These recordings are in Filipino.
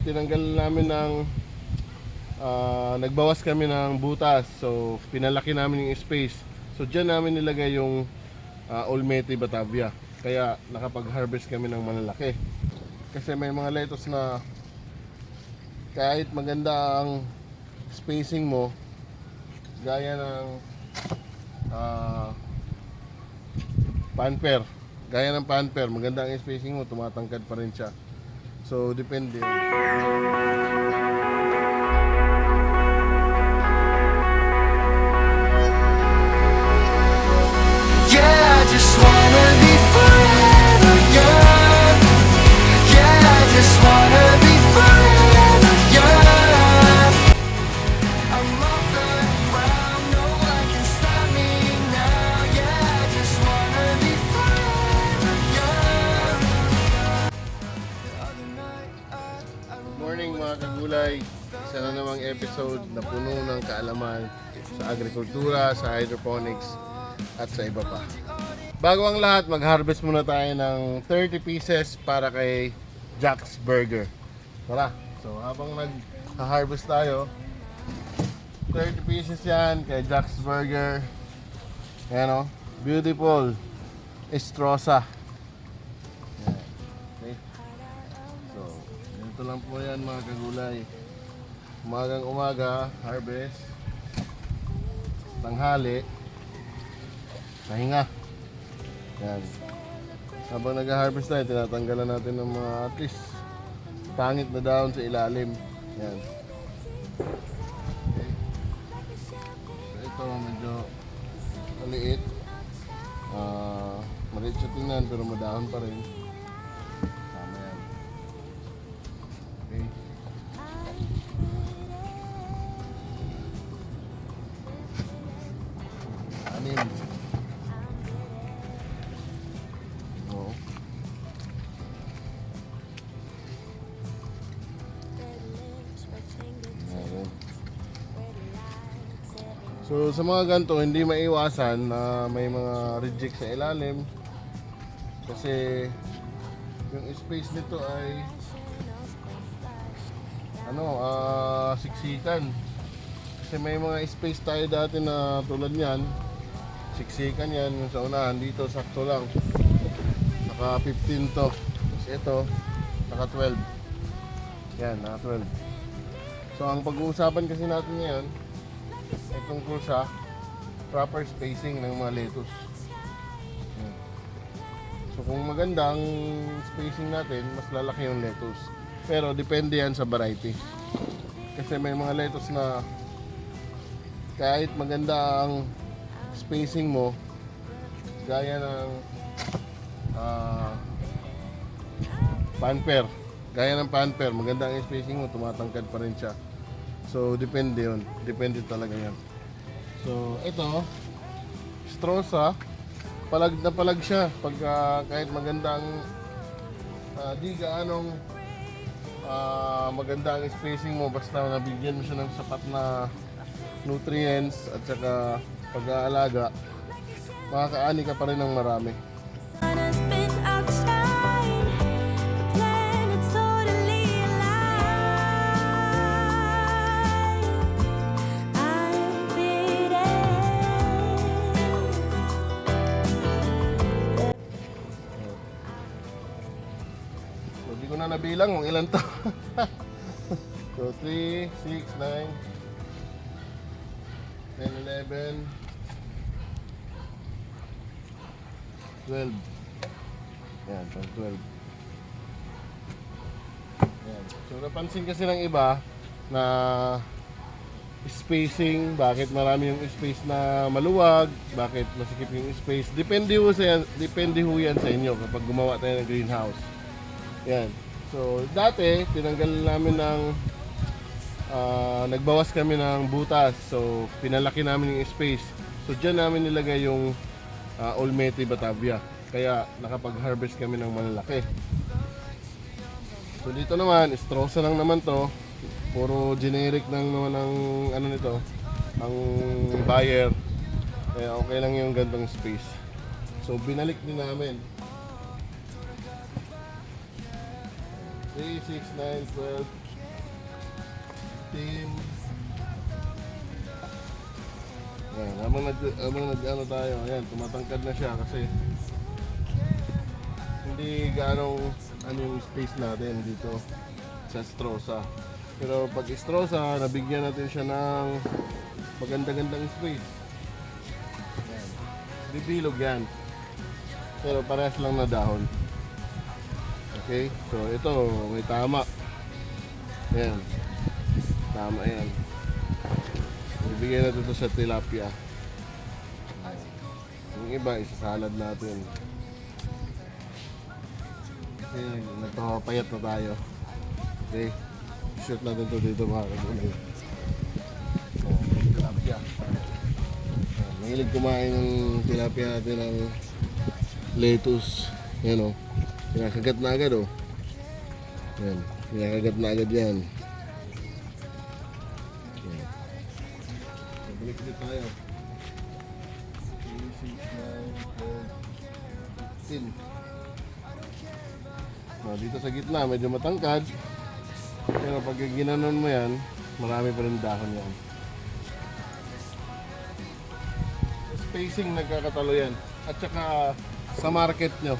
Tinanggal namin ng ah, nagbawas kami ng butas. So, pinalaki namin yung space. So, dyan namin nilagay yung uh, Olmete Batavia. Kaya nakapag-harvest kami ng malalaki. Kasi may mga lettuce na kahit maganda ang spacing mo, gaya ng ah, panper. Gaya ng panper, maganda ang spacing mo, tumatangkad pa rin siya. So, depende. Yeah, I just wanna be sa hydroponics, at sa iba pa. Bago ang lahat, mag-harvest muna tayo ng 30 pieces para kay Jack's Burger. Tara! So habang nag-harvest tayo, 30 pieces yan kay Jack's Burger. Ayan o, beautiful Estrosa. Okay. So, ganito lang po yan mga kagulay. Umagang umaga, harvest. Tanghali, pahinga. Yan. Habang nag-harvest tayo, tinatanggalan natin ng mga at least pangit na dahon sa ilalim. Yan. Okay. So, ito medyo maliit. Ah, maliit siya tingnan pero madahon pa rin. So sa mga ganito, hindi maiwasan na may mga reject sa ilalim kasi yung space nito ay ano, ah siksikan. Kasi may mga space tayo dati na tulad niyan. Siksikan yan yung sa unahan. Dito sakto lang. Naka 15 to. Tapos ito, naka 12. Yan, naka 12. So ang pag-uusapan kasi natin ngayon ay tungkol sa proper spacing ng mga lettuce. Yan. So kung maganda ang spacing natin, mas lalaki yung lettuce. Pero depende yan sa variety. Kasi may mga lettuce na kahit maganda ang spacing mo, gaya ng ah, panper. Gaya ng panper, maganda ang spacing mo, tumatangkad pa rin siya. So, depende yun. Depende talaga yan. So, ito, Strosa, palag na palag siya. Pag ah, kahit maganda ang ah, di gaanong ah, maganda ang spacing mo, basta nabigyan mo siya ng sapat na nutrients at saka pag-aalaga, makakaani ka pa rin ng marami. Nabilang kung ilan to. so, 3, 6, 9, 10, 11, 12. Yan, pang 12. Yan. So, napansin kasi ng iba na spacing, bakit marami yung space na maluwag, bakit masikip yung space. Depende ho, sa, depende ho yan sa inyo kapag gumawa tayo ng greenhouse. Yan. So, dati, tinanggal namin ng ah, nagbawas kami ng butas. So, pinalaki namin yung space. So, dyan namin nilagay yung uh, Olmete Batavia. Kaya, nakapag-harvest kami ng malalaki. So, dito naman, Estrosa lang naman to. Puro generic lang naman ang ano nito, ang buyer. Kaya okay lang yung gandang space. So, binalik din namin. 3, 6, 9, 12, Ayan, habang nag, nag ano tayo, ayan, tumatangkad na siya kasi hindi ganong ano yung space natin dito sa Strosa. Pero pag Strosa, nabigyan natin siya ng maganda-gandang space. Ayan. Bibilog yan. Pero parehas lang na dahon. Okay? So ito, may tama. Ayan. Tama yan. Ibigay natin ito sa tilapia. Yung iba, isasalad natin. Okay, nagpapayat na tayo. Okay. Shoot natin ito dito mga kagunay. Oh, tilapia. Ah, Mahilig kumain ng tilapia natin ng lettuce. Yan o. Kinakagat na agad o. Yan. Kinakagat na agad yan. Yan. So, Balik ulit tayo. 3, 6, 9, 10. No, dito sa gitna, medyo matangkad. Pero pag ginanon mo yan, marami pa rin dahon yan. Spacing nagkakatalo yan. At saka sa market nyo.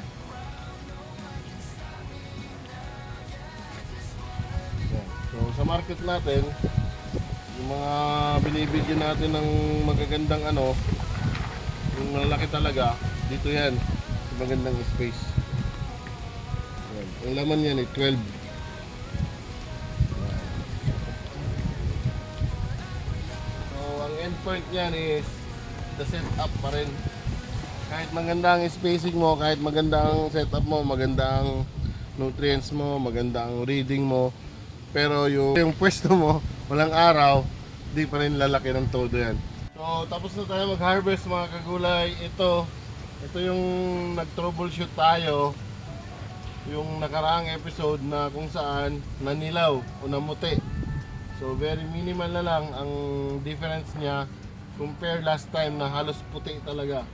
Market natin, yung mga binibigyan natin ng magagandang ano, yung malalaki talaga, dito yan. Sa magandang space. Yan. Ang laman yan eh, 12. So, ang endpoint niyan is the setup pa rin. Kahit maganda ang spacing mo, kahit maganda ang setup mo, maganda ang nutrients mo, maganda ang reading mo, pero yung, yung pwesto mo, walang araw, di pa rin lalaki ng todo yan. So, tapos na tayo mag-harvest mga kagulay. Ito, ito yung nag-troubleshoot tayo yung nakaraang episode na kung saan nanilaw o namuti. So very minimal na lang ang difference niya compare last time na halos puti talaga.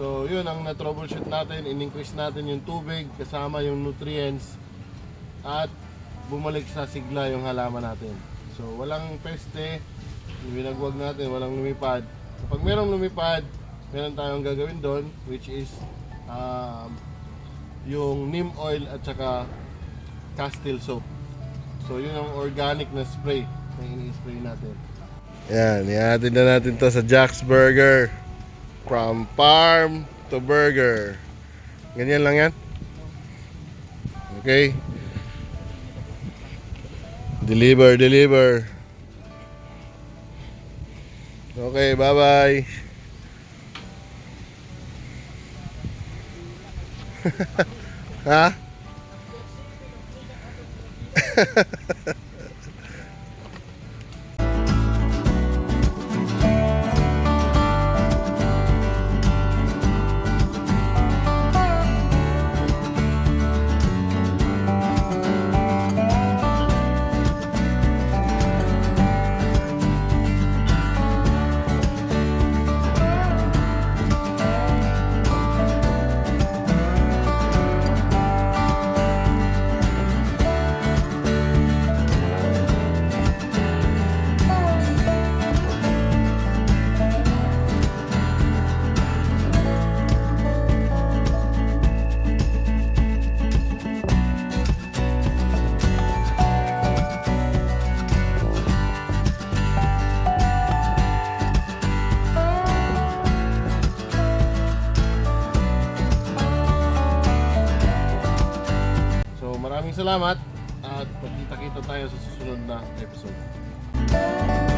So yun ang na-troubleshoot natin, in-increase natin yung tubig kasama yung nutrients at bumalik sa sigla yung halaman natin. So walang peste, binagwag natin, walang lumipad. Kapag merong lumipad, meron tayong gagawin doon which is um, yung neem oil at saka Castile soap. So yun ang organic na spray na ini-spray natin. Yan, ihatid na natin to sa Jack's Burger. From farm to burger. Ganyan lang yan. Okay. Deliver, deliver. Okay, bye-bye. ha? maraming salamat at pagkita-kita tayo sa susunod na episode.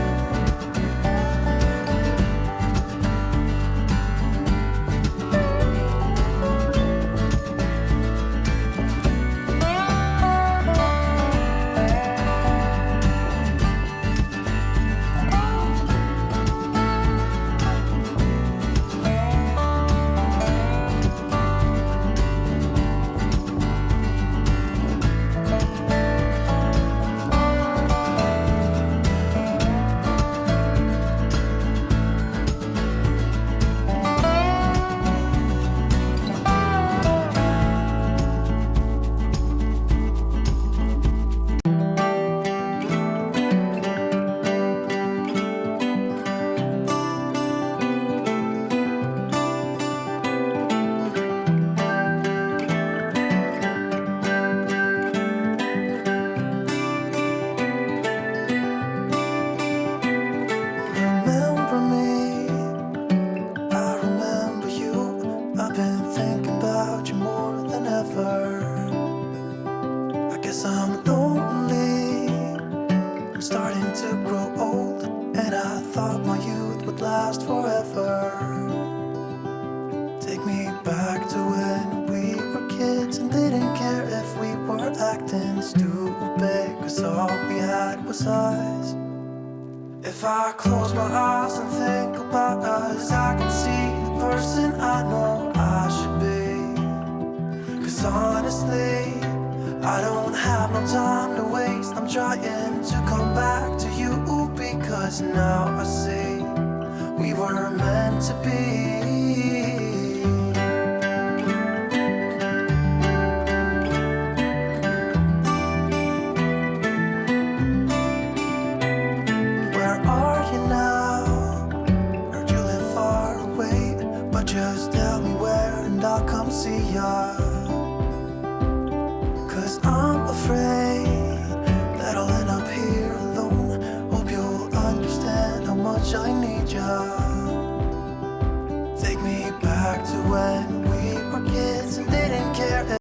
Close my eyes and think about us, I can see the person I know I should be. Cause honestly, I don't have no time to waste. I'm trying to come back to you because now I see we were meant to be.